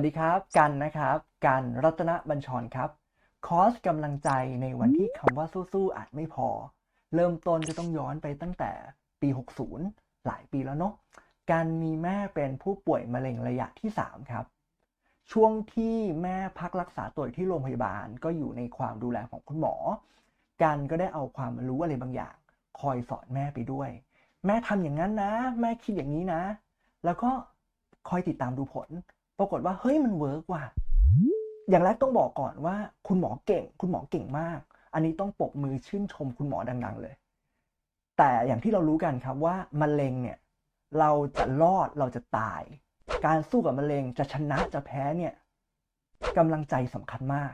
วัสดีครับ กันนะครับ กันรัตนบัญชรครับ คอร์สกำลังใจในวันที่คำว่าสู้ๆอาจไม่พอ เริ่มต้นจะต้องย้อนไปตั้งแต่ปี 60 หลายปีแล้วเนาะการมีแม่เป็นผู้ป่วยมะเร็งระยะที่ 3 ครับ ช่วงที่แม่พักรักษาตัวอยู่ที่โรงพยาบาลก็อยู่ในความดูแลของคุณหมอ กันก็ได้เอาความรู้อะไรบางอย่าง คอยสอนแม่ไปด้วย แม่ทำอย่างนั้นนะ แม่คิดอย่างนี้นะ แล้วก็คอยติดตามดูผล ปรากฏว่าเฮ้ยมันเวิร์กว่ะอย่างแรกต้องบอกก่อนว่า คุณหมอเก่ง คุณหมอเก่งมาก อันนี้ต้องปรบมือชื่นชมคุณหมอดัง ๆ เลย แต่อย่างที่เรารู้กันครับว่ามะเร็งเนี่ยเราจะรอดเราจะตาย การสู้กับมะเร็งจะชนะจะแพ้เนี่ยกำลังใจสำคัญมาก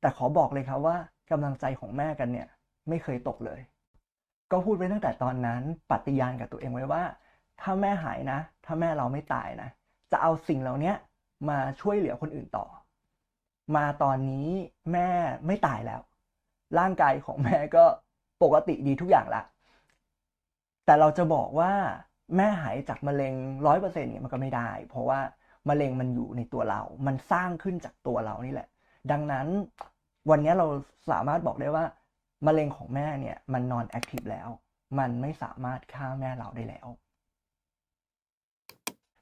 แต่ขอบอกเลยครับว่ากำลังใจของแม่กันเนี่ยไม่เคยตกเลย ก็พูดไว้ตั้งแต่ตอนนั้นปฏิญาณกับตัวเองไว้ว่า ถ้าแม่หายนะ ถ้าแม่เราไม่ตายนะ จะเอาสิ่งเหล่านี้มาช่วยเหลือคนอื่นต่อ มาตอนนี้แม่ไม่ตายแล้ว ร่างกายของแม่ก็ปกติดีทุกอย่างละ แต่เราจะบอกว่าแม่หายจากมะเร็งร้อยเปอร์เซ็นต์เนี่ยมันก็ไม่ได้ เพราะว่ามะเร็งมันอยู่ในตัวเรา มันสร้างขึ้นจากตัวเรานี่แหละ ดังนั้นวันนี้เราสามารถบอกได้ว่ามะเร็งของแม่เนี่ยมันนอนแอคทีฟแล้ว มันไม่สามารถฆ่าแม่เราได้แล้ว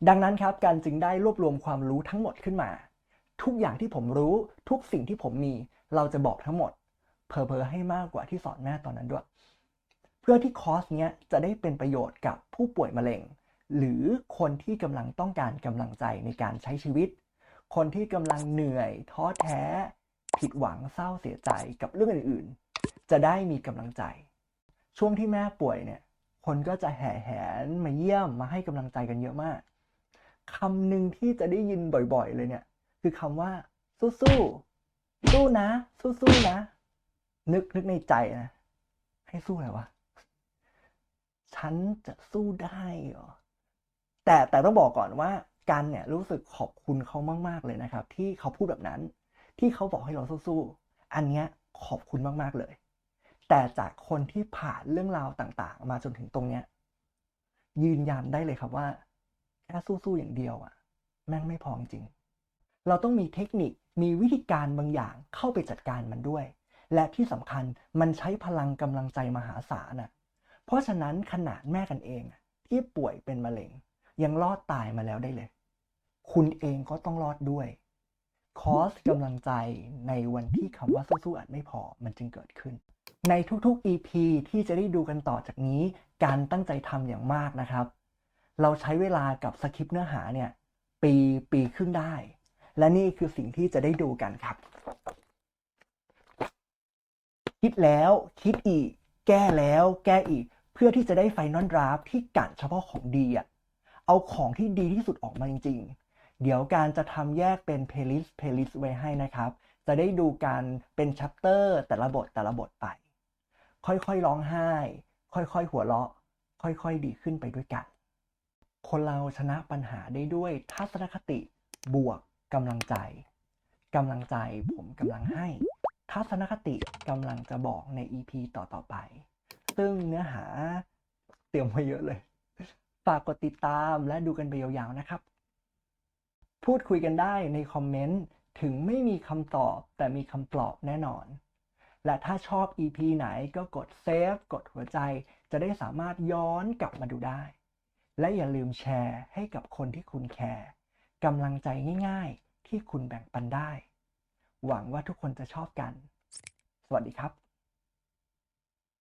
ดังนั้นครับการจึงได้รวบรวมความรู้ทั้งหมดขึ้นมา ทุกอย่างที่ผมรู้ทุกสิ่งที่ผมมี เราจะบอกทั้งหมด เพอเพอๆให้มากกว่าที่สอนแม่ตอนนั้นด้วย เพื่อที่คอร์สเนี้ยจะได้เป็นประโยชน์กับผู้ป่วยมะเร็ง หรือคนที่กำลังต้องการกำลังใจในการใช้ชีวิต คนที่กำลังเหนื่อย ท้อแท้ ผิดหวังเศร้าเสียใจกับเรื่องอื่นๆ จะได้มีกำลังใจ ช่วงที่แม่ป่วยเนี่ยคนก็จะแห่แหนมาเยี่ยมมาให้กำลังใจกันเยอะมาก คำหนึ่งที่จะได้ยินบ่อยๆ เลยเนี่ย คือคำว่า สู้ๆสู้นะ สู้ๆนะ นึกนึกในใจนะ ให้สู้อะไรวะ ฉันจะสู้ได้เหรอแต่แต่ต้องบอกก่อนว่ากันเนี่ยรู้สึกขอบคุณเขามาก ๆ เลยนะครับ ที่เขาพูดแบบนั้น ที่เขาบอกให้เราสู้ๆอันเนี้ยขอบคุณมาก ๆ เลย แต่จากคนที่ผ่านเรื่องราวต่าง ๆ มาจนถึงตรงเนี้ยยืนยันได้เลยครับว่า แค่สู้ๆอย่างเดียวอะแม่งไม่พอจริง เราต้องมีเทคนิคมีวิธีการบางอย่างเข้าไปจัดการมันด้วย และที่สำคัญมันใช้พลังกำลังใจมหาศาลน่ะเพราะฉะนั้นขนาดแม่กันเองที่ป่วยเป็นมะเร็ง ยังรอดตายมาแล้วได้เลย คุณเองก็ต้องรอดด้วย คอสกำลังใจในวันที่คำว่าสู้ๆอาจไม่พอมันจึงเกิดขึ้น ในทุกๆ EP ที่จะได้ดูกันต่อจากนี้ การตั้งใจทำอย่างมากนะครับ เราใช้เวลากับสคริปต์เนื้อหาเนี่ยปีปีครึ่งได้ และนี่คือสิ่งที่จะได้ดูกันครับ คิดแล้วคิดอีก แก้แล้วแก้อีก เพื่อที่จะได้ไฟนอลดราฟที่กัดเฉพาะของดีอะเอาของที่ดีที่สุดออกมาจริง ๆ เดี๋ยวการจะทำแยกเป็น playlist playlist ไว้ให้นะครับ จะได้ดูการเป็นชัปเตอร์แต่ละบทแต่ละบทไป ค่อยๆร้องไห้ ค่อยๆหัวเราะ ค่อยๆดีขึ้นไปด้วยกัน คนเราชนะปัญหาได้ด้วยทัศนคติบวกกำลังใจกำลังใจผมกำลังให้ ทัศนคติกำลังจะบอกใน EP ต่อๆไป ซึ่งเนื้อหาเตรียมไว้เยอะเลย ฝากกดติดตามและดูกันไปยาวๆนะครับ พูดคุยกันได้ในคอมเมนต์ถึงไม่มีคำตอบแต่มีคำปลอบแน่นอน และถ้าชอบ EP ไหนก็กดเซฟกดหัวใจ จะได้สามารถย้อนกลับมาดูได้ และอย่าลืมแชร์ให้กับคนที่คุณแคร์กำลังใจง่ายๆ ที่คุณแบ่งปันได้ หวังว่าทุกคนจะชอบกัน สวัสดีครับ